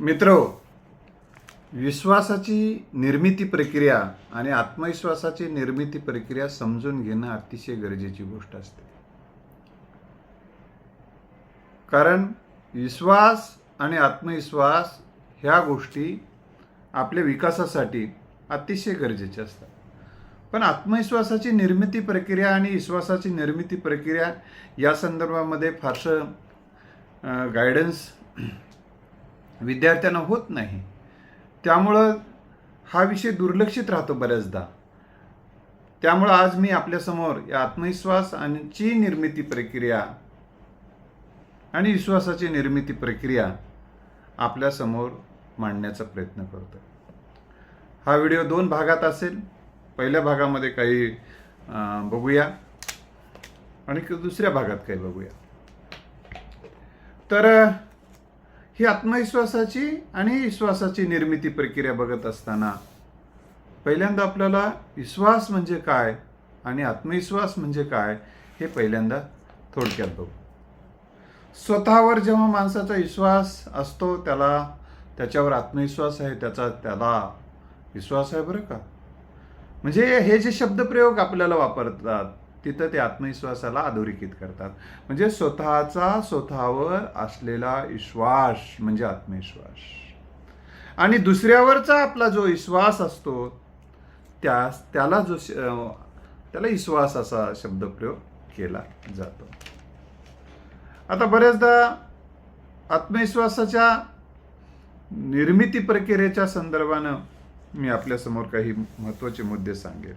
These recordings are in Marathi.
मित्र विश्वासाची निर्मिती प्रक्रिया आणि आत्मविश्वासाची निर्मिती प्रक्रिया समजून घेणं अतिशय गरजेची गोष्ट असते. कारण विश्वास आणि आत्मविश्वास ह्या गोष्टी आपल्या विकासासाठी अतिशय गरजेच्या असतात. पण आत्मविश्वासाची निर्मिती प्रक्रिया आणि विश्वासाची निर्मिती प्रक्रिया या संदर्भामध्ये फारसं गायडन्स विद्यार्थ्यांना होत नाही. त्यामुळं हा विषय दुर्लक्षित राहतो बऱ्याचदा. त्यामुळं आज मी आपल्यासमोर या आत्मविश्वास आणि ची निर्मिती प्रक्रिया आणि विश्वासाची निर्मिती प्रक्रिया आपल्यासमोर मांडण्याचा प्रयत्न करतो हा व्हिडिओ दोन भागात असेल. पहिल्या भागामध्ये काही बघूया आणि दुसऱ्या भागात काही बघूया. तर ही आत्मविश्वासाची आणि विश्वासाची निर्मिती प्रक्रिया बघत असताना पहिल्यांदा आपल्याला विश्वास म्हणजे काय आणि आत्मविश्वास म्हणजे काय हे पहिल्यांदा थोडक्यात बघू. स्वतःवर जेव्हा माणसाचा विश्वास असतो त्याला त्याच्यावर आत्मविश्वास आहे त्याचा त्याला विश्वास आहे बरं का? म्हणजे हे जे शब्दप्रयोग आपल्याला वापरतात तिथं ते आत्मविश्वासाला अधोरेखित करतात. म्हणजे स्वतःचा स्वतःवर असलेला विश्वास म्हणजे आत्मविश्वास. आणि दुसऱ्यावरचा आपला जो विश्वास असतो त्या त्याला जो त्याला विश्वास असा शब्दप्रयोग केला जातो. आता बऱ्याचदा आत्मविश्वासाच्या निर्मिती प्रक्रियेच्या संदर्भानं मी आपल्यासमोर काही महत्त्वाचे मुद्दे सांगेन.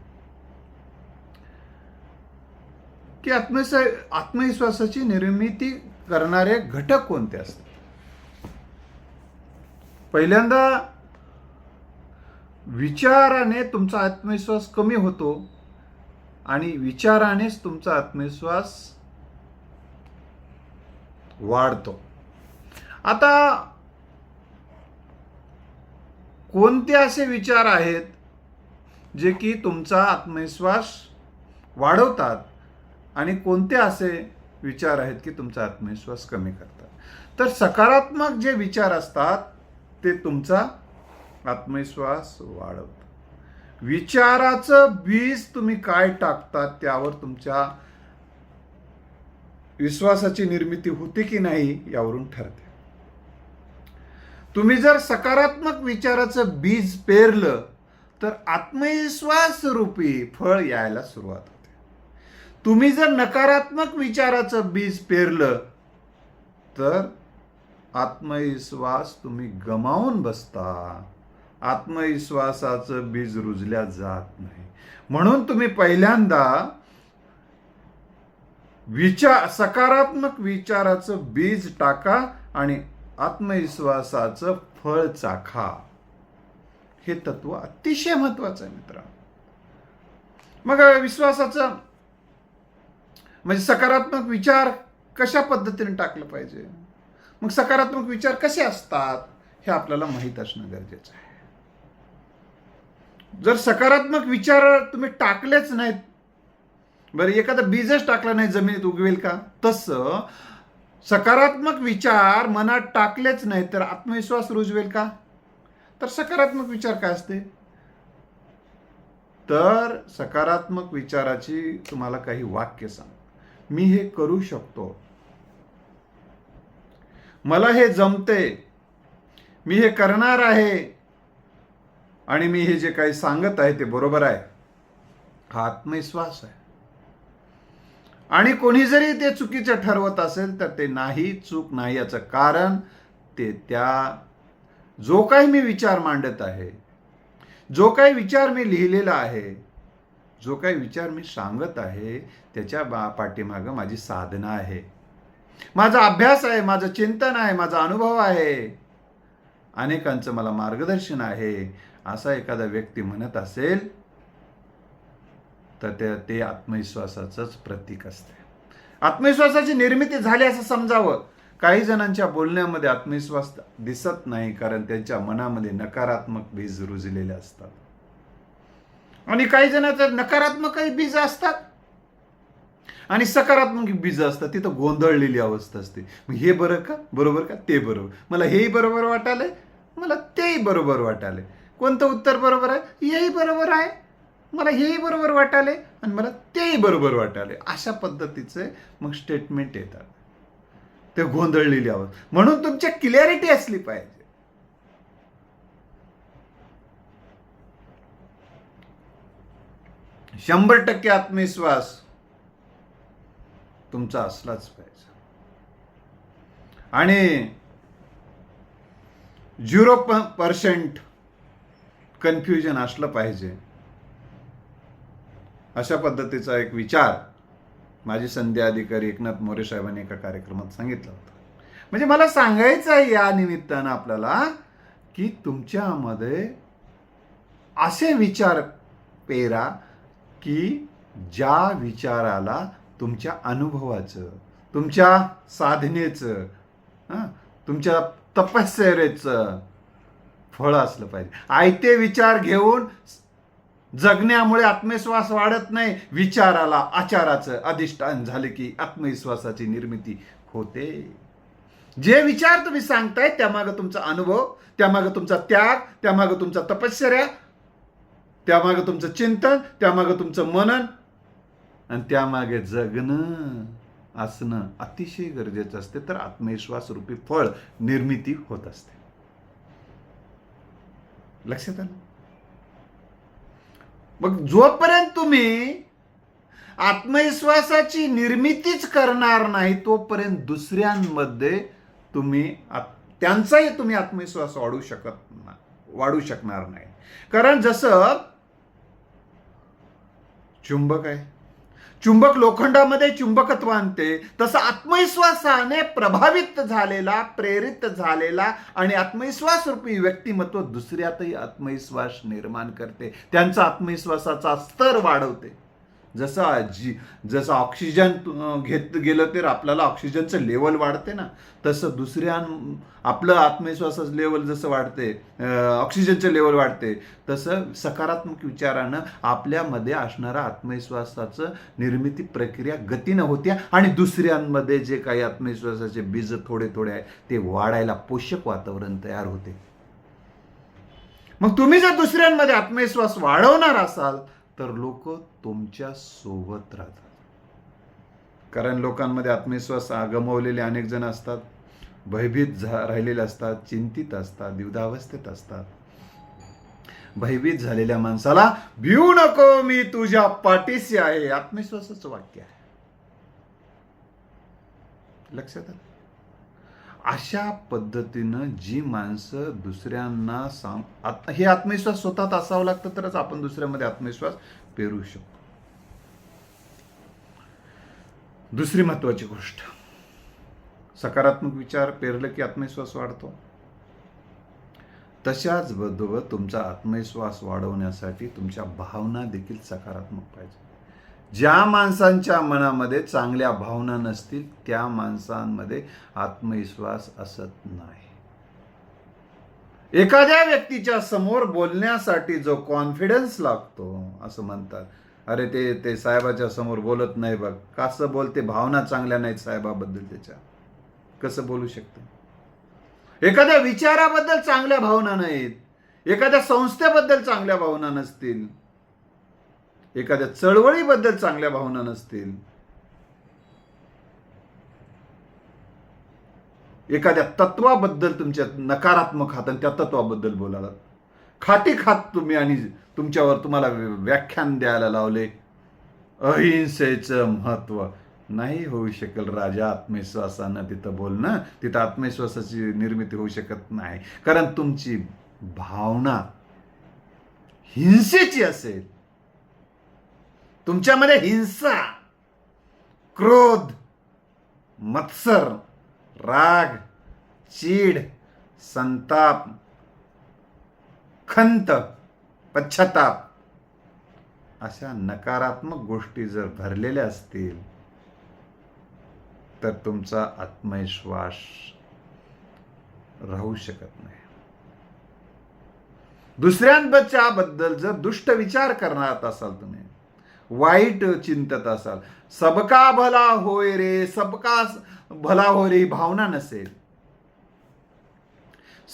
की आत्मस आत्मविश्वासाची निर्मिती करणारे घटक कोणते असतात? पहिल्यांदा विचाराने तुमचा आत्मविश्वास कमी होतो आणि विचारानेच तुमचा आत्मविश्वास वाढतो. आता कोणते असे विचार आहेत जे की तुमचा आत्मविश्वास वाढवतात? आणि कोणते असे विचार आहेत की तुमचा आत्मविश्वास कमी करतात? तर सकारात्मक जे विचार असतात ते तुमचा आत्मविश्वास वाढवतात. विचाराचं बीज तुम्ही काय टाकतात त्यावर तुमच्या विश्वासाची निर्मिती होते की नाही यावरून ठरते. तुम्ही जर सकारात्मक विचाराचं बीज पेरलं तर आत्मविश्वास रूपी फळ यायला सुरुवात होते. तुम्ही जर नकारात्मक विचाराचं बीज पेरलं तर आत्मविश्वास तुम्ही गमावून बसता. आत्मविश्वासाचं बीज रुजल्या जात नाही. म्हणून तुम्ही पहिल्यांदा विचार सकारात्मक विचाराचं बीज टाका आणि आत्मविश्वासाचं फळ चाखा. हे तत्व अतिशय महत्वाचं आहे मित्र मग विश्वासाचं म्हणजे सकारात्मक विचार कशा पद्धतीने टाकलं पाहिजे? मग सकारात्मक विचार कसे असतात हे आपल्याला माहीत असणं गरजेचं आहे. जर सकारात्मक विचार तुम्ही टाकलेच नाहीत बरं एखादा बीजच टाकला नाही जमिनीत उगवेल का? तसं सकारात्मक विचार मनात टाकलेच नाही तर आत्मविश्वास रुजवेल का? तर सकारात्मक विचार काय असते? तर सकारात्मक विचाराची तुम्हाला काही वाक्य सांग मी हे करू शकतो. मला हे जमते. मी हे करणार आहे. आणि मी हे जे काही सांगत आहे ते बरोबर आहे. हा आत्मविश्वास आहे. आणि कोणी जरी ते चुकीचं ठरवत असेल तर ते नाही चूक नाही याचं कारण ते त्या जो काही मी विचार मांडत आहे जो काही विचार मी लिहिलेला आहे जो काही विचार मी सांगत आहे त्याच्या बा पाठीमागं माझी साधना आहे. माझा अभ्यास आहे माझं चिंतन आहे माझा अनुभव आहे. अनेकांचं मला मार्गदर्शन आहे असा एखादा व्यक्ती म्हणत असेल तर ते ते आत्मविश्वासाचंच प्रतीक असते. आत्मविश्वासाची निर्मिती झाली असं समजावं. काही जणांच्या बोलण्यामध्ये आत्मविश्वास दिसत नाही कारण त्यांच्या मनामध्ये नकारात्मक बीज रुजलेले असतात. आणि काही जणांचं नकारात्मकही बीज असतात. आणि सकारात्मक बीज असतात. तिथं गोंधळलेली अवस्था असते. मग हे बरं का? बरोबर का? ते बरोबर. मला हेही बरोबर वाटायलंय मला तेही बरोबर वाटाले कोणतं उत्तर बरोबर आहे? हेही बरोबर आहे. मला हेही बरोबर वाटाले आणि मला तेही बरोबर वाटाले अशा पद्धतीचे मग स्टेटमेंट येतात. ते गोंधळलेली आवाज म्हणून तुमच्या क्लॅरिटी असली पाहिजे. शंभर टक्के आत्मविश्वास तुमचा असलाच पाहिजे. आणि झिरो पर्सेंट कन्फ्युजन असलं पाहिजे. अशा पद्धतीचा एक विचार माजी संध्या अधिकारी एकनाथ मोरे साहेबांनी एका कार्यक्रमात सांगितलं होतं. म्हणजे मला सांगायचं आहे या निमित्तानं आपल्याला की तुमच्यामध्ये असे विचार पेरा की ज्या विचाराला तुमच्या अनुभवाचं तुमच्या साधनेचं हं, तुमच्या तपश्चर्याचं फळ असलं पाहिजे. आयते विचार घेऊन जगण्यामुळे आत्मविश्वास वाढत नाही विचाराला आचाराचं अधिष्ठान झाले की आत्मविश्वासाची निर्मिती होते. जे विचार तुम्ही सांगताय त्यामागं तुमचा अनुभव त्यामागं तुमचा त्याग त्यामागं तुमचा तपश्चर्या त्यामागं तुमचं चिंतन त्यामागं तुमचं मनन आणि त्यामागे जगणं असणं अतिशय गरजेचं असते. तर आत्मविश्वास रूपी फळ निर्मिती होत असते. लक्षात आलं? मग जोपर्यंत तुम्ही आत्मविश्वासाची निर्मितीच करणार नाही तोपर्यंत दुसऱ्यांमध्ये तुम्ही त्यांचाही तुम्ही आत्मविश्वास वाढू शकत ना वाढू शकणार नाही. कारण जसं चुंबक आहे. चुंबक लोखंडामध्ये चुंबकत्व आणते. तसं आत्मविश्वासाने प्रभावित झालेला प्रेरित झालेला आणि आत्मविश्वास रूपी व्यक्तिमत्व दुसऱ्यातही आत्मविश्वास निर्माण करते. त्यांचा आत्मविश्वासाचा स्तर वाढवते. जसं जी जसं ऑक्सिजन घेत गेलं तर आपल्याला ऑक्सिजनचं लेवल वाढते ना. तसं दुसऱ्या आपलं आत्मविश्वासाचं लेवल जसं वाढते ऑक्सिजनचं लेवल वाढते तसं सकारात्मक विचारानं आपल्यामध्ये असणारा आत्मविश्वासाचं निर्मिती प्रक्रिया गतीनं होत्या आणि दुसऱ्यांमध्ये जे काही आत्मविश्वासाचे बीज थोडे थोडे आहे ते वाढायला पोषक वातावरण तयार होते. मग तुम्ही जर दुसऱ्यांमध्ये आत्मविश्वास वाढवणार असाल तर लोक तुमच्यासोबत राहतात. कारण लोकांमध्ये आत्मविश्वास गमवलेले अनेक जण असतात. भयभीत झा राहिलेले असतात चिंतित असतात द्विधावस्थेत असतात. भयभीत झालेल्या माणसाला भिऊ नको मी तुझ्या पाठीशी आहे. आत्मविश्वासाचं वाक्य आहे. लक्षात आलं? अशा पद्धतीनं जी माणसं दुसऱ्यांना सांग आत- हे आत्मविश्वास स्वतःत असावं लागतं तरच आपण दुसऱ्यामध्ये आत्मविश्वास पेरू शकतो. दुसरी महत्वाची गोष्ट. सकारात्मक विचार पेरलं की आत्मविश्वास वाढतो. तशाच बरोबर तुमचा आत्मविश्वास वाढवण्यासाठी तुमच्या भावना देखील सकारात्मक पाहिजे. ज्या माणसांच्या मनामध्ये चांगल्या भावना नसतील त्या माणसांमध्ये आत्मविश्वास असत नाही. एखाद्या व्यक्तीच्या समोर बोलण्यासाठी जो कॉन्फिडन्स लागतो असं म्हणतात. अरे ते ते साहेबाच्या समोर बोलत नाही बघ. कसं बोलते? भावना चांगल्या नाहीत साहेबाबद्दल त्याच्या. कसं बोलू शकतो? एखाद्या विचाराबद्दल चांगल्या भावना नाहीत. एखाद्या संस्थेबद्दल चांगल्या भावना नसतील. एखाद्या चळवळीबद्दल चांगल्या भावना नसतील. एखाद्या तत्वाबद्दल तुमच्या नकारात्मक हात आणि त्या तत्वाबद्दल बोलायला खाटी खात तुम्ही आणि तुमच्यावर तुम्हाला व्याख्यान द्यायला लावले. अहिंसेचं महत्त्व नाही होऊ शकेल राजा आत्मविश्वासानं तिथं बोलणं. तिथं आत्मविश्वासाची निर्मिती होऊ शकत नाही. कारण तुमची भावना हिंसेची असेल. तुमच्यामध्ये हिंसा क्रोध मत्सर राग चीड संताप खंत पश्चाताप अशा नकारात्मक गोष्टी जर भरलेल्या असतील तर तुमचा आत्मविश्वास राहू शकत नाही. दुसऱ्यांच्या बद्दल जर दुष्ट विचार करणार असाल तुम्ही वाईट चिंतत असाल. सबका भला होय रे सबका भला होय रे भावना नसेल.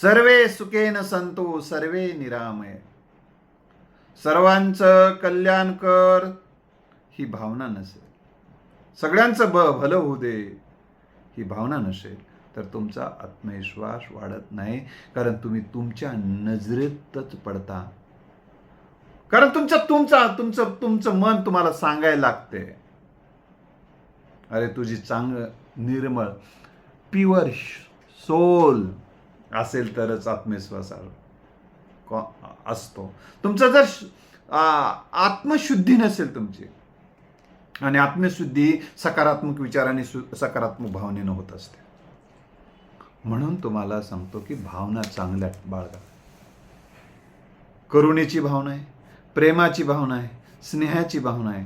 सर्वे सुखेन संतो सर्वे निरामय. सर्वांचं कल्याण कर ही भावना नसेल. सगळ्यांचं ब भलं होऊ दे ही भावना नसेल. तर तुमचा आत्मविश्वास वाढत नाही. कारण तुम्ही तुमच्या नजरेतच पडता. कारण तुमचं तुमचा तुमचं तुमचं मन तुम्हाला सांगायला लागते. अरे तुझी चांग निर्मळ प्युअर सोल असेल तरच आत्मविश्वास असतो. तुमचं जर आत्मशुद्धी नसेल तुमची आणि आत्मशुद्धी सकारात्मक विचार आणि सकारात्मक भावनेनं होत असते. म्हणून तुम्हाला सांगतो की भावना चांगल्या बाळगा. करुणेची भावना आहे. प्रेमाची भावना आहे स्नेहाची भावना आहे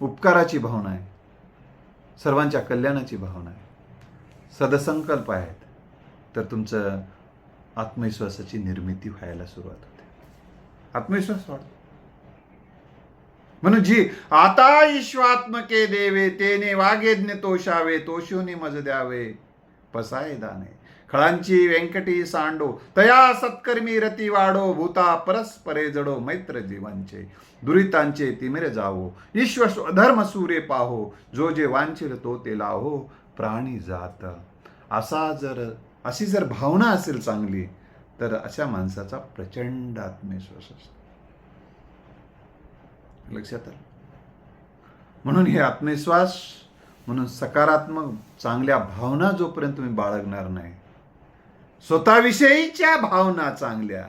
उपकाराची भावना आहे सर्वांच्या कल्याणाची भावना आहे. सदसंकल्प आहेत तर तुमचं आत्मविश्वासाची निर्मिती व्हायला सुरुवात होते. आत्मविश्वास वाढतो. म्हणून जी आता ईश्वात्मके देवे तेने वागेज्ञ तोषावे तोषोनी मज द्यावे पसाय दाने खळांची व्यंकटी सांडो तया सत्कर्मी रती वाढो भूता परस्परे जडो मैत्र जीवांचे दुरितांचे तिमिरे जावो ईश्वर स्वधर्म सूर्य पाहो जो जे वांछिल तो ते लाहो प्राणी जात. असा जर अशी जर भावना असेल चांगली तर अशा माणसाचा प्रचंड आत्मविश्वास असतो. लक्षात आलं? म्हणून हे आत्मविश्वास म्हणून सकारात्मक चांगल्या भावना जोपर्यंत तुम्ही बाळगणार नाही स्वतःविषयीच्या भावना चांगल्या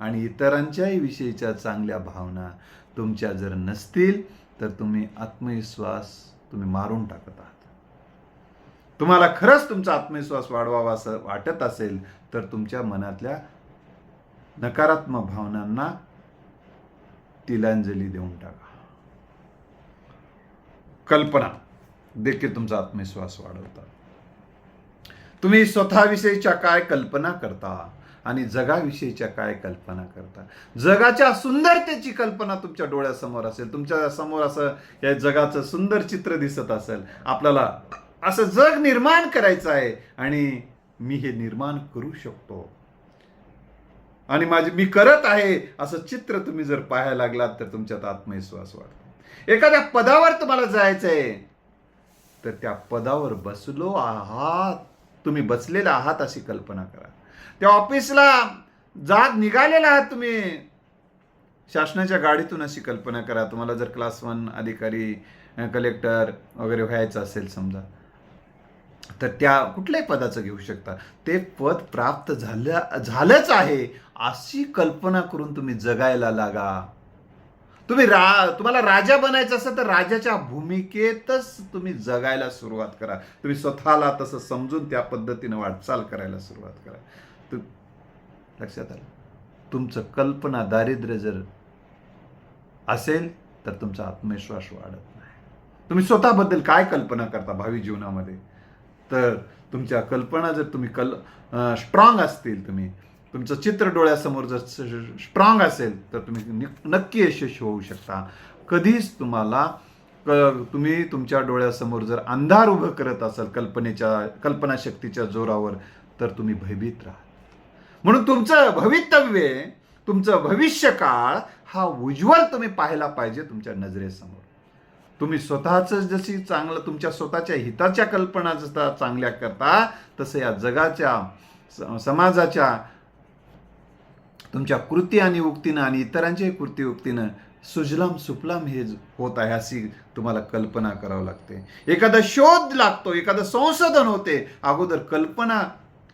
आणि इतरांच्याही विषयीच्या चांगल्या भावना तुमच्या जर नसतील तर तुम्ही आत्मविश्वास तुम्ही मारून टाकत आहात. तुम्हाला खरंच तुमचा आत्मविश्वास वाढवावा असं वाटत असेल तर तुमच्या मनातल्या नकारात्मक भावनांना तिलांजली देऊन टाका. कल्पना देखील तुमचा आत्मविश्वास वाढवतात. तुम्ही स्वतःविषयीच्या काय कल्पना करता आणि जगाविषयीच्या काय कल्पना करता? जगाच्या सुंदरतेची कल्पना तुमच्या डोळ्यासमोर असेल तुमच्यासमोर असं या जगाचं सुंदर चित्र दिसत असेल आपल्याला असं जग निर्माण करायचं आहे आणि मी हे निर्माण करू शकतो. आणि माझी मी करत आहे असं चित्र तुम्ही जर पाहायला लागलात तर तुमच्यात आत्मविश्वास वाढतो. एखाद्या पदावर तुम्हाला जायचं आहे तर त्या पदावर बसलो आहात. तुम्ही बसलेला आहात अशी कल्पना करा. त्या ऑफिसला जात निघालेला आहात तुम्ही. शासनाच्या गाडीतून अशी कल्पना करा. तुम्हाला जर क्लास वन अधिकारी कलेक्टर वगैरे व्हायचं असेल समजा तर त्या कुठल्याही पदाचं घेऊ शकता. ते पद प्राप्त झालं झालंच आहे अशी कल्पना करून तुम्ही जगायला लागा. तुम्ही रा तुम्हाला राजा बनायचं असेल तर राजाच्या भूमिकेतच तुम्ही जगायला सुरुवात करा. तुम्ही स्वतःला तसं समजून त्या पद्धतीनं वाटचाल करायला सुरुवात करा. तू लक्षात आलं? तुमचं कल्पना दारिद्र्य जर असेल तर तुमचा आत्मविश्वास वाढत नाही. तुम्ही स्वतःबद्दल काय कल्पना करता भावी जीवनामध्ये? तर तुमच्या कल्पना जर तुम्ही कल स्ट्रॉंग असतील तुम्ही तुमचं चित्र डोळ्यासमोर जर स्ट्रॉंग असेल तर तुम्ही नक्की यशस्वी होऊ शकता. कधीच तुम्हाला क- तुम्ही तुमच्या डोळ्यासमोर जर अंधार उभं करत असाल कल्पनेच्या कल्पनाशक्तीच्या जोरावर तर तुम्ही भयभीत राहा म्हणून तुमचं भवितव्य तुमचं भविष्य काळ हा उज्ज्वल तुम्ही पाहायला पाहिजे तुमच्या नजरेसमोर. तुम्ही स्वतःचं जशी चांगलं तुमच्या स्वतःच्या हिताच्या कल्पना जसा चांगल्या करता तसं या जगाच्या स- समाजाच्या तुमच्या कृती आणि उक्तीनं आणि इतरांच्याही कृती उक्तीनं सुजलाम सुफलाम हे होत आहे अशी तुम्हाला कल्पना करावं लागते. एखादा शोध लागतो एखादं संशोधन होते अगोदर कल्पना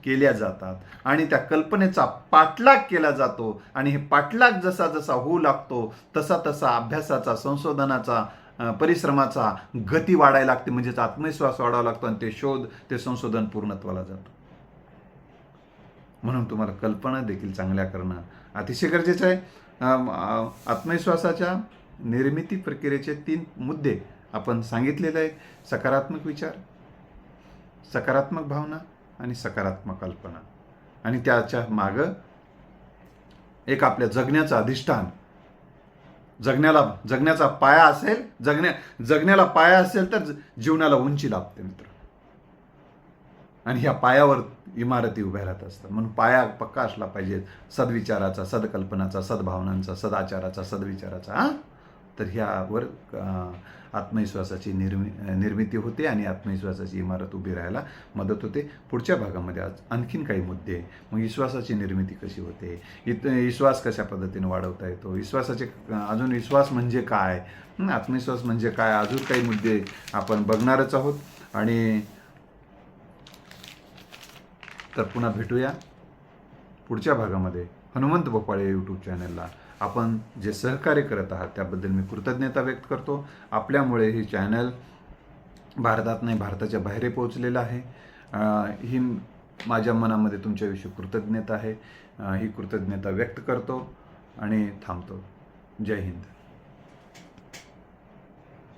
केल्या जातात आणि त्या कल्पनेचा पाठलाग केला जातो आणि हे पाठलाग जसा जसा होऊ लागतो तसा तसा अभ्यासाचा संशोधनाचा परिश्रमाचा गती वाढायला लागते म्हणजेच आत्मविश्वास वाढावा लागतो आणि ते शोध ते संशोधन पूर्णत्वाला जातो. म्हणून तुम्हाला कल्पना देखील चांगल्या करणं अतिशय गरजेचं आहे. आत्मविश्वासाच्या निर्मिती प्रक्रियेचे तीन मुद्दे आपण सांगितलेले आहेत. सकारात्मक विचार सकारात्मक भावना आणि सकारात्मक कल्पना. आणि त्याच्या मागं एक आपल्या जगण्याचं अधिष्ठान. जगण्याला जगण्याचा पाया असेल जगण्या जगण्याला पाया असेल तर जीवनाला उंची लाभते मित्र. आणि ह्या पायावर इमारती उभ्या राहत असतात. म्हणून पाया पक्का असला पाहिजे. सद्विचाराचा सदकल्पनाचा सद्भावनांचा सदाचाराचा सद्विचाराचा हा? तर ह्यावर आत्मविश्वासाची निर्मि निर्मिती होते आणि आत्मविश्वासाची इमारत उभी राहायला मदत होते. पुढच्या भागामध्ये आज आणखीन काही मुद्दे. आहे. मग विश्वासाची निर्मिती कशी होते? इत विश्वास कशा पद्धतीने वाढवता येतो? विश्वासाचे अजून विश्वास म्हणजे काय? आत्मविश्वास म्हणजे काय? अजून काही मुद्दे आपण बघणारच आहोत. आणि तर पुन्हा भेटूया पुढच्या भागामध्ये. हनुमंत बोपाळे यूट्यूब चॅनलला आपण जे सहकार्य करत आहात त्याबद्दल मी कृतज्ञता व्यक्त करतो. आपल्यामुळे हे चॅनल भारतात नाही भारताच्या बाहेर पोहोचलेलं आहे. ही माझ्या मनामध्ये तुमच्याविषयी कृतज्ञता आहे. ही कृतज्ञता व्यक्त करतो आणि थांबतो. जय हिंद.